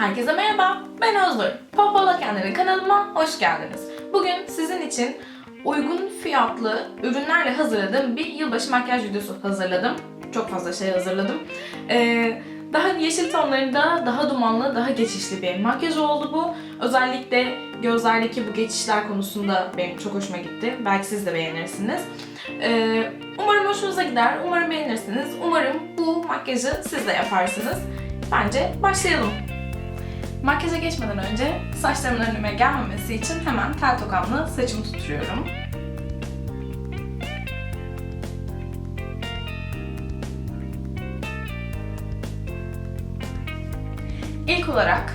Herkese merhaba, ben Özgür. Popola Kendini kanalıma hoş geldiniz. Bugün sizin için uygun fiyatlı ürünlerle hazırladığım bir yılbaşı makyaj videosu hazırladım. Çok fazla şey hazırladım. Ee, daha yeşil tonlarında, daha dumanlı, daha geçişli bir makyaj oldu bu. Özellikle gözlerdeki bu geçişler konusunda benim çok hoşuma gitti. Belki siz de beğenirsiniz. Ee, umarım hoşunuza gider, umarım beğenirsiniz. Umarım bu makyajı siz de yaparsınız. Bence başlayalım. Makyaja geçmeden önce saçlarımın önüme gelmemesi için hemen tel tokamla saçımı tutturuyorum. İlk olarak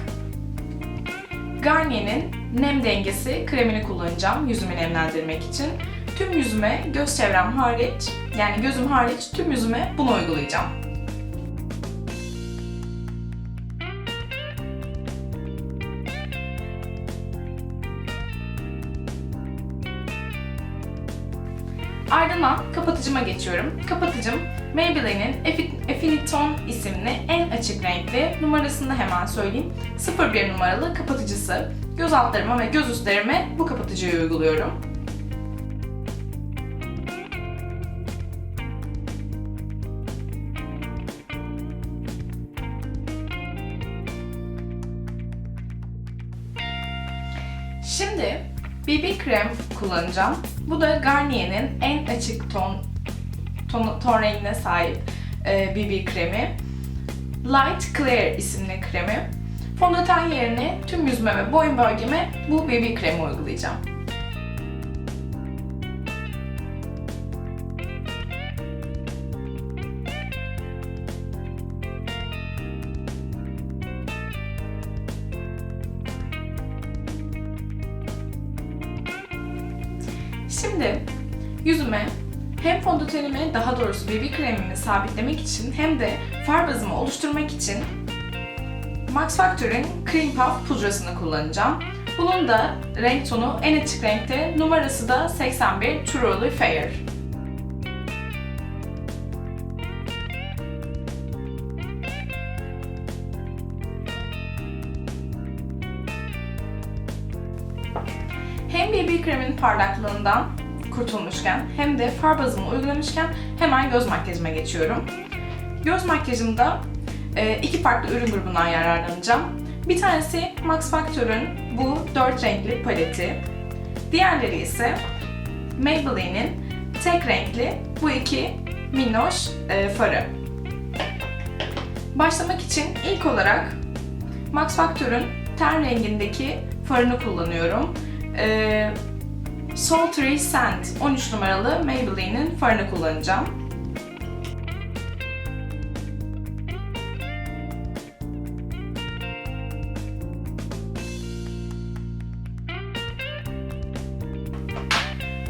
Garnier'in nem dengesi kremini kullanacağım yüzümü nemlendirmek için. Tüm yüzüme, göz çevrem hariç, yani gözüm hariç tüm yüzüme bunu uygulayacağım. Kapatıcıma geçiyorum. Kapatıcım Maybelline'in Affi- Affiniton isimli en açık renkli numarasını hemen söyleyeyim. 01 numaralı kapatıcısı. Göz altlarıma ve göz üstlerime bu kapatıcıyı uyguluyorum. Şimdi BB krem kullanacağım. Bu da Garnier'in en açık ton ton, ton rengine sahip e, BB kremi. Light Clear isimli kremi. Fondöten yerine tüm yüzüme ve boyun bölgeme bu BB kremi uygulayacağım. Yüzüme hem fondötenimi daha doğrusu BB kremimi sabitlemek için hem de far bazımı oluşturmak için Max Factor'ın Cream Puff pudrasını kullanacağım. Bunun da renk tonu en açık renkte, numarası da 81 Truly Fair. Hem BB kremin parlaklığından kurtulmuşken hem de far bazımı uygulamışken hemen göz makyajıma geçiyorum. Göz makyajımda e, iki farklı ürün grubundan yararlanacağım. Bir tanesi Max Factor'ın bu dört renkli paleti. Diğerleri ise Maybelline'in tek renkli bu iki minnoş e, farı. Başlamak için ilk olarak Max Factor'ın ten rengindeki farını kullanıyorum. Ee, Sultry Sand 13 numaralı Maybelline'in farını kullanacağım.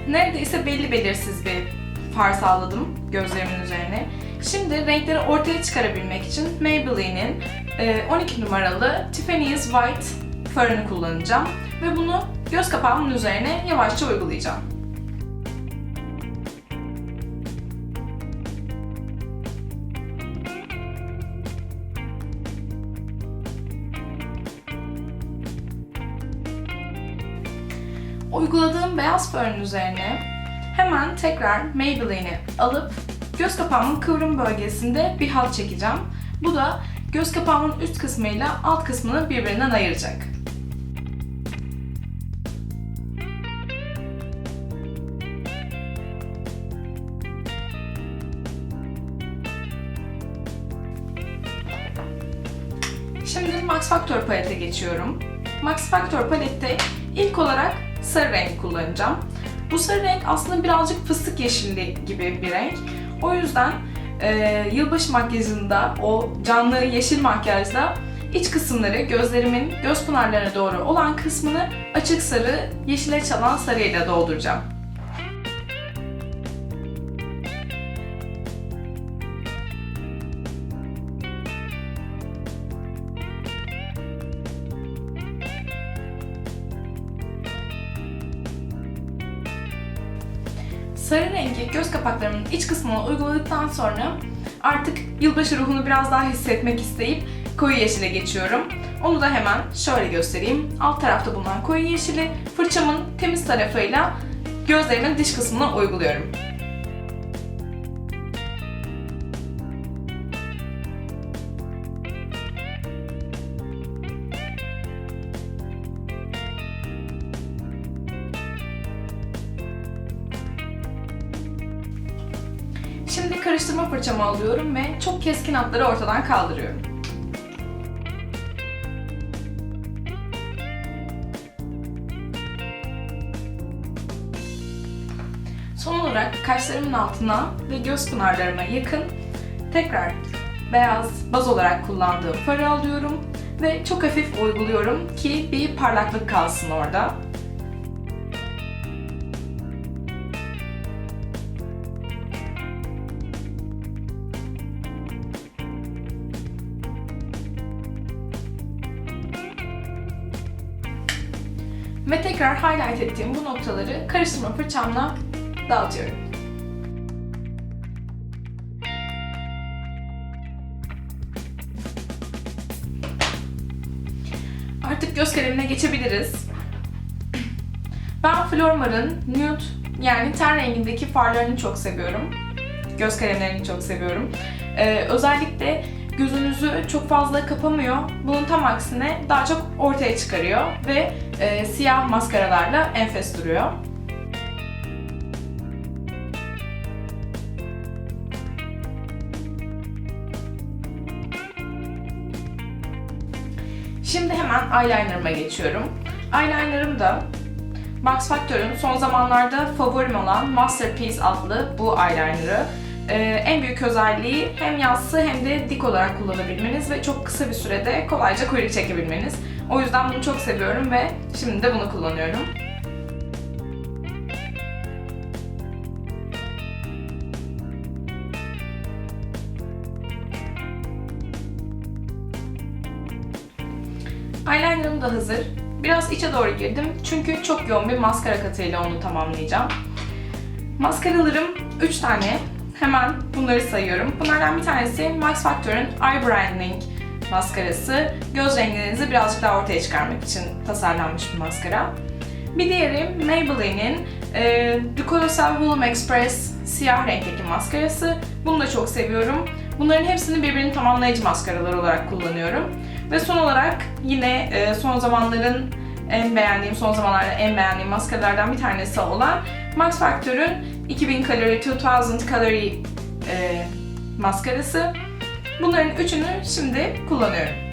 Neredeyse belli belirsiz bir far sağladım gözlerimin üzerine. Şimdi renkleri ortaya çıkarabilmek için Maybelline'in e, 12 numaralı Tiffany's White farını kullanacağım ve bunu göz kapağımın üzerine yavaşça uygulayacağım. Uyguladığım beyaz farın üzerine hemen tekrar Maybelline'i alıp göz kapağımın kıvrım bölgesinde bir hat çekeceğim. Bu da göz kapağımın üst kısmıyla alt kısmını birbirinden ayıracak. Max Factor palete geçiyorum. Max Factor palette ilk olarak sarı renk kullanacağım. Bu sarı renk aslında birazcık fıstık yeşilli gibi bir renk. O yüzden e, yılbaşı makyajında, o canlı yeşil makyajda iç kısımları, gözlerimin göz pınarlarına doğru olan kısmını açık sarı, yeşile çalan sarıyla dolduracağım. Sarı rengi göz kapaklarımın iç kısmına uyguladıktan sonra artık yılbaşı ruhunu biraz daha hissetmek isteyip koyu yeşile geçiyorum. Onu da hemen şöyle göstereyim. Alt tarafta bulunan koyu yeşili fırçamın temiz tarafıyla gözlerimin dış kısmına uyguluyorum. Karıştırma fırçamı alıyorum ve çok keskin hatları ortadan kaldırıyorum. Son olarak kaşlarımın altına ve göz pınarlarıma yakın tekrar beyaz baz olarak kullandığım farı alıyorum ve çok hafif uyguluyorum ki bir parlaklık kalsın orada. Ve tekrar highlight ettiğim bu noktaları karıştırma fırçamla dağıtıyorum. Artık göz kalemine geçebiliriz. Ben Flormar'ın nude yani ten rengindeki farlarını çok seviyorum. Göz kalemlerini çok seviyorum. Ee, özellikle gözünüzü çok fazla kapamıyor. Bunun tam aksine daha çok ortaya çıkarıyor ve e, siyah maskaralarla enfes duruyor. Şimdi hemen eyelinerıma geçiyorum. Eyelinerım da Max Factor'ın son zamanlarda favorim olan Masterpiece adlı bu eyelinerı. Ee, en büyük özelliği hem yassı hem de dik olarak kullanabilmeniz ve çok kısa bir sürede kolayca kuyruk çekebilmeniz. O yüzden bunu çok seviyorum ve şimdi de bunu kullanıyorum. Eyelinerım da hazır. Biraz içe doğru girdim çünkü çok yoğun bir maskara katıyla onu tamamlayacağım. Maskaralarım 3 tane. Hemen bunları sayıyorum. Bunlardan bir tanesi Max Factor'ın Eye Brightening maskarası. Göz renginizi birazcık daha ortaya çıkarmak için tasarlanmış bir maskara. Bir diğeri Maybelline'in e, Glucosal Volume Express siyah renkteki maskarası. Bunu da çok seviyorum. Bunların hepsini birbirini tamamlayıcı maskaralar olarak kullanıyorum. Ve son olarak yine e, son zamanların en beğendiğim, son zamanlarda en beğendiğim maskaralardan bir tanesi olan Max Factor'ın 2000 kalori, 2000 kalori e, maskarası. Bunların üçünü şimdi kullanıyorum.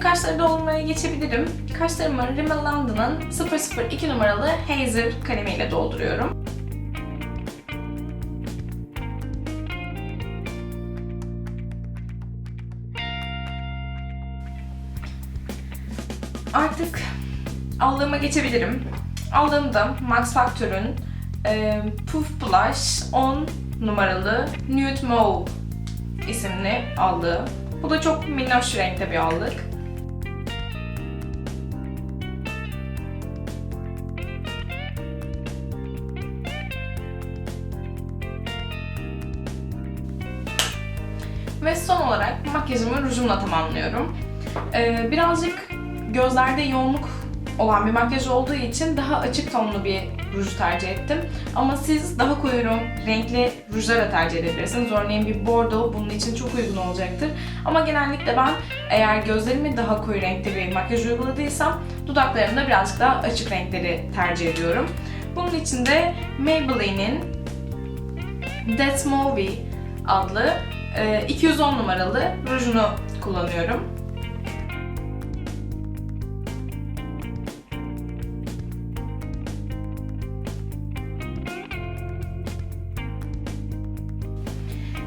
Şimdi kaşları doldurmaya geçebilirim. Kaşlarımı Rimmel London'ın 002 numaralı Hazer kalemiyle dolduruyorum. Artık aldığıma geçebilirim. Aldığımda Max Factor'ın e, Puff Blush 10 numaralı Nude Mauve isimli aldığı. Bu da çok minnoş renkte bir allık. Ve son olarak makyajımı rujumla tamamlıyorum. Ee, birazcık gözlerde yoğunluk olan bir makyaj olduğu için daha açık tonlu bir ruj tercih ettim. Ama siz daha koyu renkli rujlar da tercih edebilirsiniz. Örneğin bir bordo bunun için çok uygun olacaktır. Ama genellikle ben eğer gözlerimi daha koyu renkte bir makyaj uyguladıysam dudaklarımda birazcık daha açık renkleri tercih ediyorum. Bunun için de Maybelline'in That's Movie adlı e, 210 numaralı rujunu kullanıyorum.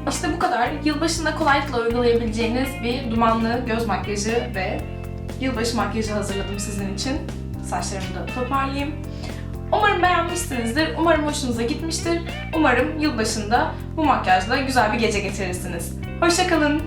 İşte bu kadar. Yılbaşında kolaylıkla uygulayabileceğiniz bir dumanlı göz makyajı ve yılbaşı makyajı hazırladım sizin için. Saçlarımı da toparlayayım. Umarım beğenmişsinizdir. Umarım hoşunuza gitmiştir. Umarım yılbaşında bu makyajla güzel bir gece geçirirsiniz. Hoşçakalın.